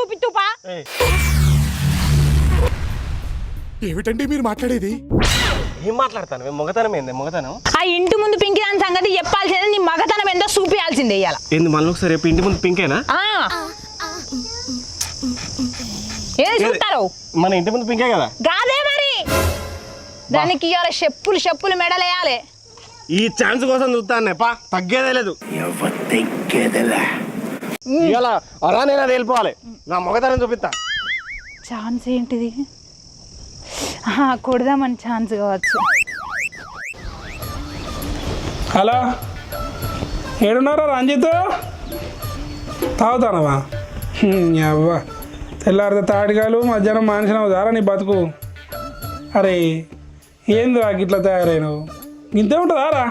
చూపించుపా ఏమిటండి మీరు మాట్లాడేది? ఏం మాట్లాడతాను? మేము మగతనం ఏంది? మగతనం? ఆ ఇంటి ముందు పింకి దాని సంగతి చెప్పాల్సింది నీ మగతనం ఏందో చూపియాల్సింది ఇయ్యాల. ఏంది మళ్ళీ ఒకసారి రేపు ఇంటి ముందు పింకేనా? ఆ. ఏం చూస్తారు? మన ఇంటి ముందు పింకే కదా? కాదే మరి. దానికి ఇవాళ చెప్పులు చెప్పులు మెడలేయాలి. ఈ ఛాన్స్ కోసం చూస్తాను పా. తగ్గేదే లేదు. తగ్గేదేలే? నేను అది వెళ్ళిపోవాలి. నా మొగతనం చూపిస్తా. ఛాన్స్ ఏంటిది? ఆహా, కొడదామని ఛాన్స్ కావచ్చు. హలో? ఏడున్నారా రంజిత్? తాగుతానవా? అవ్వ తెల్లారితే తాటికాలు మధ్యాహ్నం మానిసినావు దారా నీ బతుకు. అరే ఏంది రా గిట్లా తయారైనవు? ఇంతే ఉంటుందా రా?